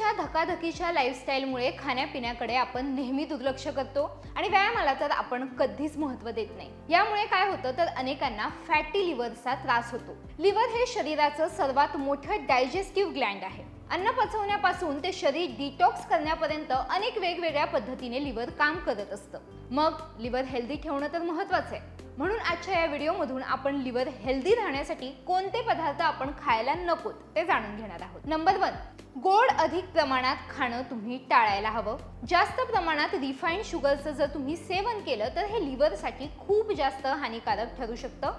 आजकालच्या धकाधकीच्या लाईफस्टाईलमुळे खाण्यापिण्याकडे आपण नेहमी दुर्लक्ष करतो आणि व्यायामाला तर आपण कधीच महत्त्व देत नाही. यामुळे काय होतं तर अनेकांना फॅटी लिव्हरचा त्रास होतो. लिव्हर हे शरीराचं सर्वात मोठं डायजेस्टिव्ह ग्लँड आहे. अन्न पचवण्यापासून ते शरीर डिटॉक्स करण्यापर्यंत अनेक वेगवेगळ्या पद्धतीने लिव्हर काम करत असतं. मग लिव्हर हेल्दी ठेवणं तर महत्वाचं आहे. म्हणून आजच्या या व्हिडिओमधून आपण लिव्हर हेल्दी राहण्यासाठी कोणते पदार्थ आपण खायला नकोत ते जाणून घेणार आहोत. नंबर वन गोड अधिक प्रमाणात खाणं तुम्ही टाळायला हवं. जास्त प्रमाणात रिफाईंड शुगरचं जर तुम्ही सेवन केलं तर हे लिव्हरसाठी खूप जास्त हानिकारक ठरू शकतं.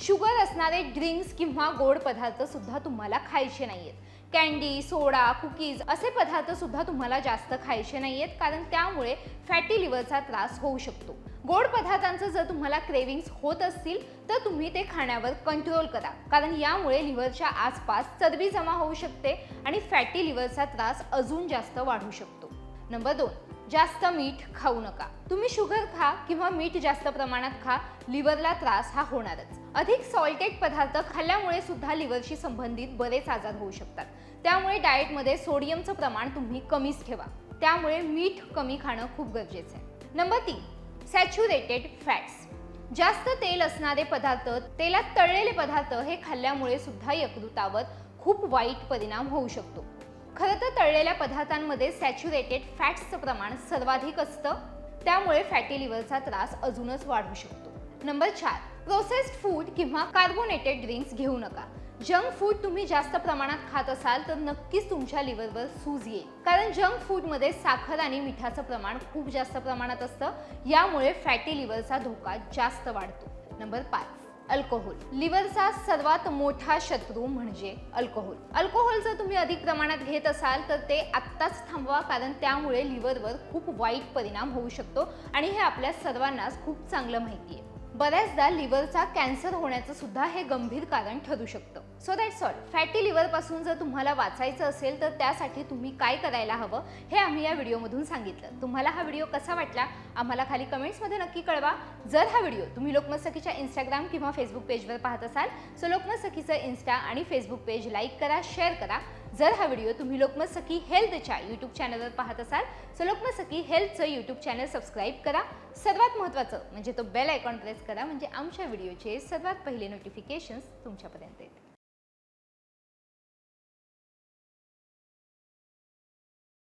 शुगर असणारे ड्रिंक्स किंवा गोड पदार्थ सुद्धा तुम्हाला खायचे नाहीयेत. कॅन्डी सोडा कुकीज असे पदार्थ सुद्धा तुम्हाला जास्त खायचे नाही आहेत कारण त्यामुळे फॅटी लिव्हरचा त्रास होऊ शकतो. गोड पदार्थांचं जर तुम्हाला क्रेविंग्स होत असतील तर तुम्ही ते खाण्यावर कंट्रोल करा. कारण यामुळे लिव्हरच्या आसपास चरबी जमा होऊ शकते आणि फॅटी लिव्हरचा त्रास अजून जास्त वाढू शकतो. नंबर दोन जास्त मीठ खाऊ नका. तुम्ही शुगर खा किंवा मीठ जास्त प्रमाणात खा लिव्हरला त्रास हा होणारच. अधिक सॉल्टेड पदार्थ खाल्ल्यामुळे सुद्धा लिव्हरशी संबंधित बरेच आजार होऊ शकतात. त्यामुळे डाएटमध्ये सोडियमचं प्रमाण तुम्ही कमीच ठेवा. त्यामुळे मीठ कमी खाणं खूप गरजेचं आहे. नंबर तीन सॅच्युरेटेड फॅट्स. जास्त तेल असणारे पदार्थ तेलात तळलेले पदार्थ हे खाल्ल्यामुळे सुद्धा यकृतावर खूप वाईट परिणाम होऊ शकतो. खरं तर तळलेल्या पदार्थांमध्ये सॅच्युरेटेड फॅट्सचं प्रमाण सर्वाधिक असतं त्यामुळे फॅटी लिव्हरचा त्रास अजूनच वाढू शकतो. नंबर चार प्रोसेस्ड फूड किंवा कार्बोनेटेड ड्रिंक्स घेऊ नका. जंक फूड तुम्ही जास्त प्रमाणात खात असाल तर नक्कीच तुमच्या लिव्हरवर सूज येईल. कारण जंक फूडमध्ये साखर आणि मिठाचं प्रमाण खूप जास्त प्रमाणात असतं. यामुळे फॅटी लिव्हरचा धोका जास्त वाढतो. नंबर पाच अल्कोहोल. लिव्हरचा सर्वात मोठा शत्रू म्हणजे अल्कोहोल. अल्कोहोल जर तुम्ही अधिक प्रमाणात घेत असाल तर ते आत्ताच थांबवा कारण त्यामुळे लिव्हरवर खूप वाईट परिणाम होऊ शकतो आणि हे आपल्या सर्वांनाच खूप चांगलं माहिती आहे. बऱ्याचदा लिव्हरचा कॅन्सर होण्याचं सुद्धा हे गंभीर कारण ठरू शकतं. सो दॅट्स ऑल फॅटी लिव्हरपासून जर तुम्हाला वाचायचं असेल तर त्यासाठी तुम्ही काय करायला हवं हे आम्ही या व्हिडिओमधून सांगितलं. तुम्हाला हा व्हिडिओ कसा वाटला आम्हाला खाली कमेंट्समध्ये नक्की कळवा. जर हा व्हिडिओ तुम्ही लोकमत सखीच्या इंस्टाग्राम किंवा फेसबुक पेजवर पाहत असाल सो लोकमत सखीचं इन्स्टा आणि फेसबुक पेज लाईक करा शेअर करा. जर हा व्हिडिओ तुम्ही लोकमत सखी हेल्थच्या यूट्यूब चॅनलवर पाहत असाल तर लोकमत सखी हेल्थचं यूट्यूब चॅनल सबस्क्राईब करा. सर्वात महत्त्वाचं म्हणजे तो बेल आयकॉन प्रेस करा म्हणजे आमच्या व्हिडिओचे सर्वात पहिले नोटिफिकेशन्स तुमच्यापर्यंत येतील.